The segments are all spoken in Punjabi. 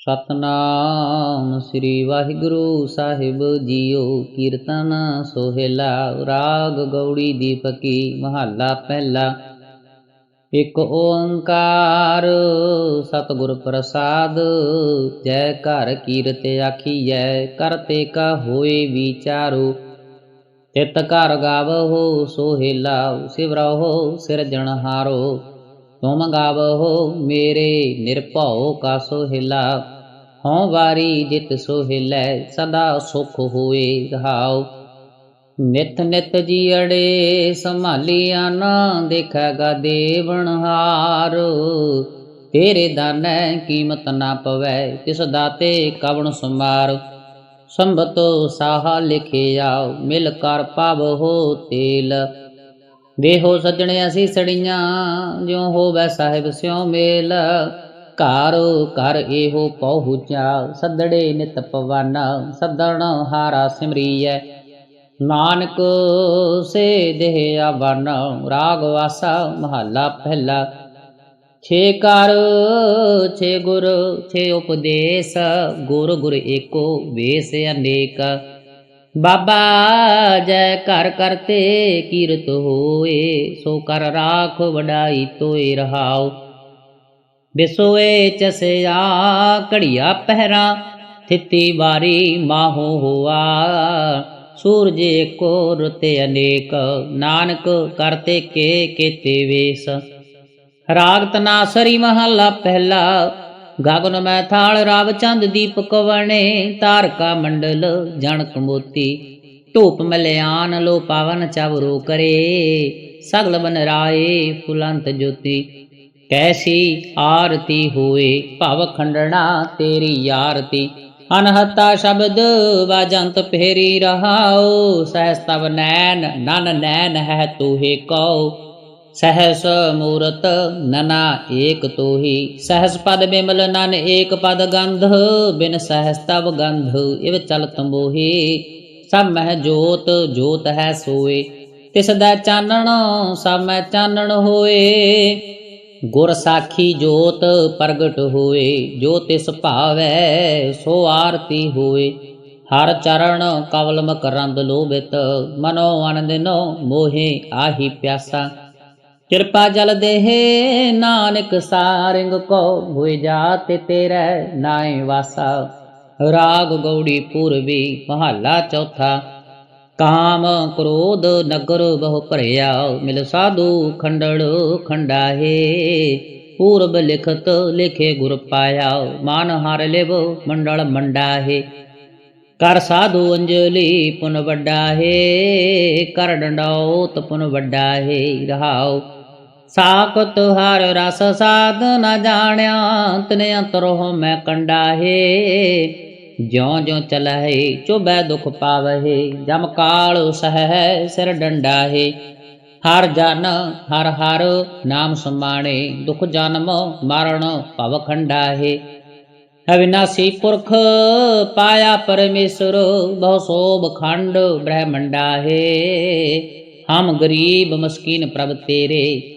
ਸਤਨਾਮ ਸ੍ਰੀ ਵਾਹਿਗੁਰੂ ਸਾਹਿਬ ਜੀਓ, ਕੀਰਤਨ ਸੋਹਿਲਾ, ਰਾਗ ਗੌੜੀ ਦੀਪਕੀ, ਮਹੱਲਾ ਪਹਿਲਾ। ਇੱਕ ਓੰਕਾਰ ਸਤਿਗੁਰ ਪ੍ਰਸਾਦ, ਜੈ ਘਰ ਕੀਰਤ ਆਖੀਐ ਕਰਤੇ ਕਾ ਹੋਏ ਵਿਚਾਰੋ। ਤਿਤ ਘਰ ਗਾਵਹੁ ਸੋਹਿਲਾ ਸਿਵਰਹੁ ਸਿਰਜਣਹਾਰੋ। ਤੁਮ ਗਾਵਹੁ ਮੇਰੇ ਨਿਰਭਉ ਕਾ ਸੋਹਿਲਾ। ਹਉ ਵਾਰੀ ਜਿਤ ਸੋਹਿਲੈ, ਸਦਾ ਸੁਖ ਹੋਏ ਰਹਾਉ। ਨਿਤ ਨਿਤ ਜੀੜੇ ਸੰਭਾਲੀਆ ਨਾ ਦੇਖੇਗਾ ਦੇਵਨਹਾਰ ਤੇਰੇ ਦਾਨੈ ਕੀਮਤ ਨਾ ਪਵੈ, ਤਿਸ ਦਾਤੇ ਕਵਣ ਸਮਾਰ ਸੰਭਤ ਸਾਹਾ ਲਿਖਿਆ, ਮਿਲ ਕਰ ਪਾਵ ਹੋ ਤੇਲ। ਦੇਹੋ ਸੱਜਣੇ ਅਸੀਂ ਸੜੀਆਂ, ਜਿਉ ਹੋਵੇ ਸਾਹਿਬ ਸਿਉ ਮੇਲ। ਘਰ ਘਰ ਇਹੋ ਪਹੁੰਚਾ ਸੱਦੜੇ ਨਿਤ ਪਵਨ, ਸੱਦਣ ਹਾਰਾ ਸਿਮਰੀਐ। ਨਾਨਕ ਸੇ ਦੇਹ ਆਵਨ, ਰਾਗ ਵਾਸਾ ਮਹੱਲਾ ਪਹਿਲਾ। ਛੇ ਕਰ ਛੇ ਗੁਰ, ਛੇ ਉਪਦੇਸ਼, ਗੁਰ ਗੁਰ ਏਕੋ ਵੇਸ ਅਨੇਕ। ਬਾਬਾ ਜੈ ਘਰ ਕਰਤੇ ਕੀਰਤ ਹੋਏ, ਸੋ ਕਰ ਰਾਖ ਵਡਾਈ ਤੋਏ ਰਹਾਉ। ਬਿਸੋਏ ਚਸਿਆ ਘੜੀਆ ਪਹਿਰਾ, ਥਿੱਤੀ ਵਾਰੀ ਮਾਹੋ ਹੋਆ। ਸੂਰਜ ਕੋ ਰਤੇ ਅਨੇਕ, ਨਾਨਕ ਕਰਤੇ ਕੇ ਕੇਤੇ ਵੇਸ। ਰਾਗ ਤਨਾਸਰੀ ਮਹੱਲਾ ਪਹਿਲਾ ਗਗਨ ਮੈਂ ਥਾਲ ਰਾਵ ਚੰਦ ਦੀਪਕ ਵਣੇ ਤਾਰਕਾ ਮੰਡਲ ਜਣਕ ਮੋਤੀ। ਧੂਪ ਮਲਿਆਨ ਲੋ ਪਾਵਨ ਚਵਰੋ ਕਰੇ, ਸਗਲ ਬਨ ਰਾਏ ਫੁਲੰਤ ਜੋਤੀ। ਕੈਸੀ ਆਰਤੀ ਹੋਏ ਭਵ ਖੰਡਣਾ ਤੇਰੀ ਆਰਤੀ। ਅਨਹਤਾ ਸ਼ਬਦ ਵਾਜੰਤ ਫੇਰੀ ਰਹਾਓ ਸਹਸ ਤਵ ਨੈਣ, ਨਨ ਨੈਣ ਹੈ ਤੂਹੇ ਕਉ। ਸਹਸ ਮੂਰਤ ਨਨਾ ਏਕ ਤੋਹੀ। ਸਹਸ ਪਦ ਬਿਮਲ ਨਨ ਏਕ ਪਦ ਗੰਧ, ਬਿਨ ਸਹਸ ਤਬ ਗੰਧ ਇਵ ਚਲਤ ਮੋਹੀ ਸਭ ਮਹਿ ਜੋਤ ਜੋਤ ਹੈ ਸੋਏ। ਤਿਸ ਦਾ ਚਾਨਣ ਸਭ ਮੈਂ ਚਾਨਣ ਹੋਏ। ਗੁਰ ਸਾਖੀ ਜੋਤ ਪ੍ਰਗਟ ਹੋਏ। ਜੋ ਤਿਸ ਭਾਵੈ, ਸੋ ਆਰਤੀ ਹੋਏ। ਹਰ ਚਰਨ ਕਵਲ ਮਕਰੰਦ ਲੋਭਿਤ, ਮਨੋ ਆਨੰਦਿਨੋ ਮੋਹਿ ਆਹੀ ਪਿਆਸਾ। ਕਿਰਪਾ ਜਲ ਦੇਹ, ਨਾਨਕ ਸਾਰਿੰਗ ਕੋ। ਹੋਇ ਜਾਤ ਤੇਰੇ ਨਾਏ ਵਾਸਾ। ਰਾਗ ਗੌੜੀ ਪੂਰਬੀ ਮਹੱਲਾ ਚੌਥਾ। ਕਾਮ ਕ੍ਰੋਧ ਨਗਰ ਬਹੁ ਭਰਿਆ। ਮਿਲ ਸਾਧੂ ਖੰਡੜ ਖੰਡਾਹੇ। ਪੂਰਬ ਲਿਖਤ ਲਿਖੇ ਗੁਰ ਪਾਇਆ। ਮਾਨ ਹਾਰ ਲਿਵ ਮੰਡਲ ਮੰਡਾਹੇ। ਕਰ ਸਾਧੂ ਅੰਜਲੀ ਪੁਨ ਵੱਡਾ ਹੈ ਕਰ ਡੰਡਾਉਤ ਪੁਨ ਵੱਡਾ ਹੈ ਰਹਾਉ ਸਾਕਤ ਹਰ ਰਸ ਸਾਧ ਨ ਜਾਣਿਆ, ਤਨੇ ਅੰਤਰੋ ਮੈਂ ਕੰਡਾ ਹੈ ਜਿਉ ਜਿਉ ਚਲਹਿ ਚੁਬੈ ਦੁਖ ਪਾਵਹਿ, ਜਮ ਕਾਲ ਸਹਿ ਸਿਰ ਡੰਡਾ ਹਰ ਜਨ, ਹਰ ਹਰ ਨਾਮ ਸਮਾਣੇ, ਦੁਖ ਜਨਮ ਮਰਨ ਭਵ ਖੰਡਾ ਹੈ ਅਵਿਨਾਸੀ ਪੁਰਖ ਪਾਇਆ ਪਰਮੇਸ਼ਰ, ਬਹੁ ਸੋਭ ਖੰਡ ਬ੍ਰਹਮੰਡਾ ਹੈ ਹਮ ਗਰੀਬ ਮਸਕੀਨ ਪ੍ਰਭ ਤੇਰੇ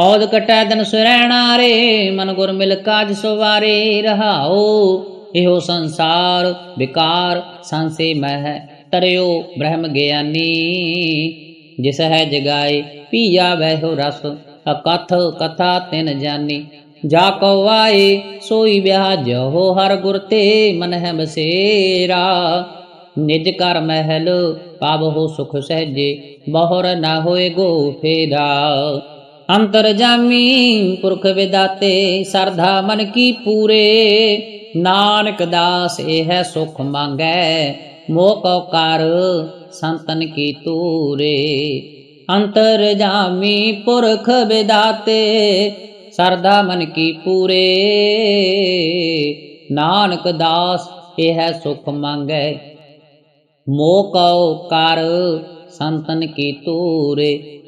ਔਦ ਕਟੈ ਦਿਨ ਸੁਰੈਣਾ ਰੇ, ਮਨ ਗੁਰ ਮਿਲ ਕਾਜ ਸਵਾਰੇ ਰਹਾਓ। ਇਹੋ ਸੰਸਾਰ ਵਿਕਾਰ ਸੰਸੇ ਮਹਿ ਤਰਿਓ ਬ੍ਰਹਮ ਗਿਆਨੀ। ਜਿਸ ਹੈ ਜਗਾਏ ਪੀਆ ਵਹਿ ਰਸ, ਅਕਥ ਕਥਾ ਤਿਨ ਜਾਨੀ। ਜਾ ਕੋ ਆਏ, ਸੋਈ ਵਿਆਹ ਹੋ ਹਰ ਗੁਰ ਤੇ, ਮਨ ਹੈ ਬਸੇਰਾ। ਨਿਜ ਕਰ ਮਹਿਲ, ਪਾਵ ਹੋ ਸੁਖ ਸਹਿਜੇ, ਬਹੁਰ ਨਾ ਹੋਏ ਗੋ ਫੇਰਾ। ਅੰਤਰ ਜਾਮੀ ਪੁਰਖ ਵਿਦਾਤੇ ਸਰਧਾ ਮਨ ਕੀ ਪੂਰੇ? ਨਾਨਕ ਦਾਸ, ਇਹ ਹੈ ਸੁਖ ਮੰਗੈ, ਮੋਹ ਕੋ ਕਰ ਸੰਤਨ ਕੀ ਤੂਰੇ ਅੰਤਰ ਜਾਮੀ ਪੁਰਖ ਵਿਦਾਤੇ, ਸਰਦਾ ਮਨ ਕੀ ਪੂਰੇ? ਨਾਨਕ ਦਾਸ, ਇਹ ਸੁਖ ਮੰਗੈ, ਮੋਹ ਕਉ ਕਰ ਸੰਤਨ ਕੀ ਤੂਰੇ